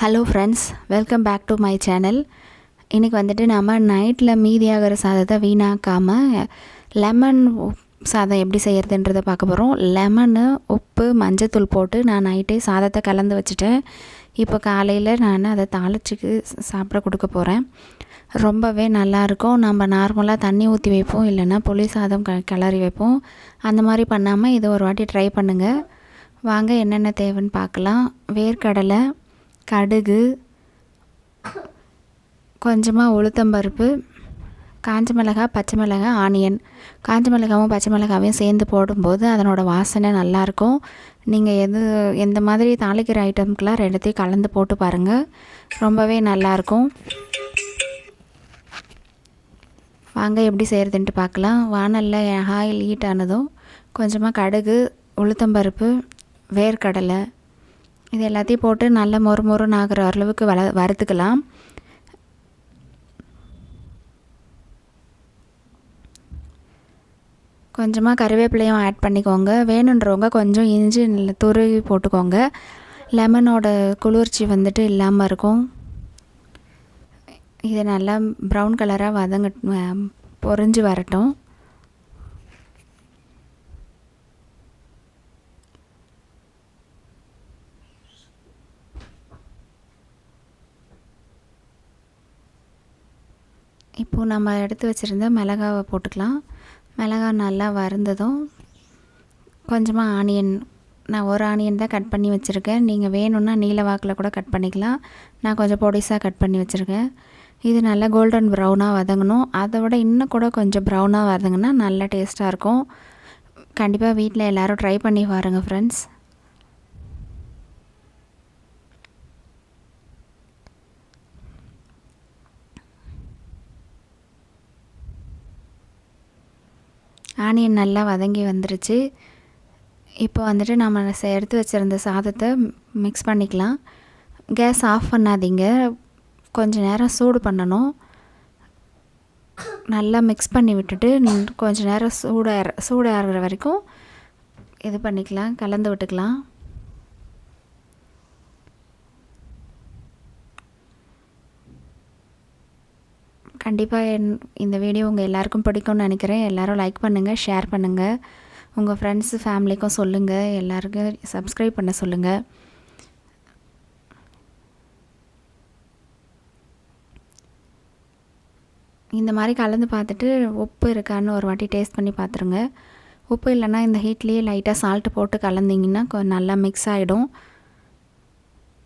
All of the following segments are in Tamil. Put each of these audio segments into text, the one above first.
Hello friends welcome back to my channel இன்றைக்கி வந்துட்டு நம்ம நைட்டில் மீதியாகிற சாதத்தை வீணாக்காமல் லெமன் சாதம் எப்படி செய்கிறதுன்றதை பார்க்க போகிறோம் லெமனு உப்பு மஞ்சத்தூள் போட்டு நான் நைட்டே சாதத்தை கலந்து வச்சுட்டேன். இப்போ காலையில் நான் அதை தாளிச்சுக்கு சாப்பிட கொடுக்க போகிறேன் ரொம்பவே நல்லாயிருக்கும் நம்ம நார்மலாக தண்ணி ஊற்றி வைப்போம். இல்லைன்னா புளி சாதம் க கிளறி வைப்போம். அந்த மாதிரி பண்ணாமல் இதை ஒரு வாட்டி ட்ரை பண்ணுங்கள் வாங்க என்னென்ன தேவைன்னு பார்க்கலாம். வேர்க்கடலை கடுகு கொஞ்சமாக உளுத்தம்பருப்பு காஞ்ச மிளகாய் பச்சை மிளகாய் ஆனியன். காஞ்ச மிளகாவும் பச்சை மிளகாவையும் சேர்ந்து போடும்போது அதனோட வாசனை நல்லாயிருக்கும். நீங்கள் எது எந்த மாதிரி தாளிக்கிற ஐட்டம்க்கெலாம் ரெண்டுத்தையும் கலந்து போட்டு பாருங்கள் ரொம்பவே நல்லாயிருக்கும். வாங்க எப்படி செய்கிறதுன்ட்டு பார்க்கலாம். வானலில் ஆயில் ஹீட் ஆனதும் கொஞ்சமாக கடுகு உளுத்தம்பருப்பு வேர்க்கடலை இது எல்லாத்தையும் போட்டு நல்ல மொறு மொறுன்னு ஆகிற அளவுக்கு வள வறுத்துக்கலாம். கொஞ்சமாக கருவேப்பிலையும் ஆட் பண்ணிக்கோங்க. வேணுன்றவங்க கொஞ்சம் இஞ்சி துருவி போட்டுக்கோங்க. லெமனோட குளிர்ச்சி வந்துட்டு இல்லாமல் இருக்கும். இது நல்லா ப்ரௌன் கலராக வதங்க பொறிஞ்சு வரட்டும். இப்போது நம்ம எடுத்து வச்சுருந்த மிளகாவை போட்டுக்கலாம். மிளகா நல்லா வறுந்ததும் கொஞ்சமாக ஆனியன் நான் ஒரு ஆனியன் தான் கட் பண்ணி வச்சுருக்கேன். நீங்கள் வேணும்னா நீல வாக்கில் கூட கட் பண்ணிக்கலாம். நான் கொஞ்சம் பொடிசாக கட் பண்ணி வச்சுருக்கேன். இது நல்லா கோல்டன் ப்ரௌனாக வதங்கணும். அதை விட இன்னும் கூட கொஞ்சம் ப்ரௌனாக வதங்கினா நல்லா டேஸ்ட்டாக இருக்கும். கண்டிப்பாக வீட்டில் எல்லோரும் ட்ரை பண்ணி பாருங்கள் ஃப்ரெண்ட்ஸ் ஆனியன் நல்லா வதங்கி வந்துருச்சு. இப்போ வந்துட்டு நம்ம எடுத்து வச்சுருந்த சாதத்தை மிக்ஸ் பண்ணிக்கலாம். கேஸ் ஆஃப் பண்ணாதீங்க. கொஞ்ச நேரம் சூடு பண்ணணும். நல்லா மிக்ஸ் பண்ணி விட்டுட்டு கொஞ்ச நேரம் சூடாக சூடாகிற வரைக்கும் இது பண்ணிக்கலாம் கலந்து விட்டுக்கலாம். கண்டிப்பாக என் இந்த வீடியோ உங்கள் எல்லாருக்கும் பிடிக்கும்னு நினைக்கிறேன். எல்லோரும் லைக் பண்ணுங்கள் ஷேர் பண்ணுங்கள் உங்கள் ஃப்ரெண்ட்ஸு ஃபேமிலிக்கும் சொல்லுங்கள் எல்லாருக்கும் சப்ஸ்கிரைப் பண்ண சொல்லுங்கள் இந்த மாதிரி கலந்து பார்த்துட்டு உப்பு இருக்கான்னு ஒரு வாட்டி டேஸ்ட் பண்ணி பார்த்துருங்க. உப்பு இல்லைன்னா இந்த ஹீட்லேயே லைட்டாக சால்ட்டு போட்டு கலந்திங்கன்னா கொஞ்சம் நல்லா மிக்ஸ் ஆகிடும்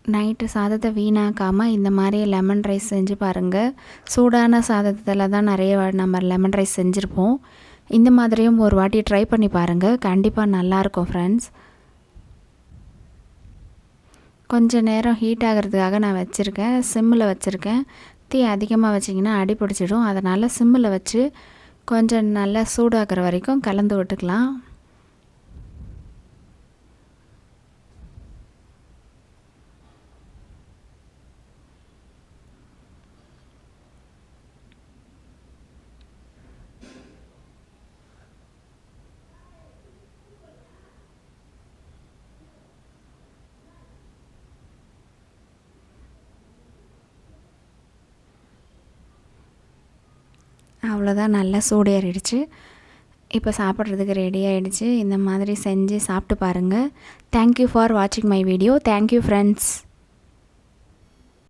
நைட்டு சாதத்தை வீணாக்காமல் இந்த மாதிரி லெமன் ரைஸ் செஞ்சு பாருங்கள் சூடான சாதத்தில் தான் நிறைய நம்ம லெமன் ரைஸ் செஞ்சுருப்போம். இந்த மாதிரியும் ஒரு வாட்டி ட்ரை பண்ணி பாருங்கள் கண்டிப்பாக நல்லாயிருக்கும் ஃப்ரெண்ட்ஸ் கொஞ்சம் நேரம் ஹீட் ஆகிறதுக்காக நான் வச்சுருக்கேன். சிம்மில் வச்சுருக்கேன். தீ அதிகமாக வச்சிங்கன்னா அடி பிடிச்சிடும். அதனால் சிம்மில் வச்சு கொஞ்சம் நல்லா சூடாகிற வரைக்கும் கலந்து விட்டுக்கலாம். அவ்வளோதான் நல்லா சூடேறிடுச்சு இப்போ சாப்பிட்றதுக்கு ரெடி ஆகிடுச்சு இந்த மாதிரி செஞ்சு சாப்பிட்டு பாருங்கள் தேங்க்யூ ஃபார் வாட்சிங் my video thank you friends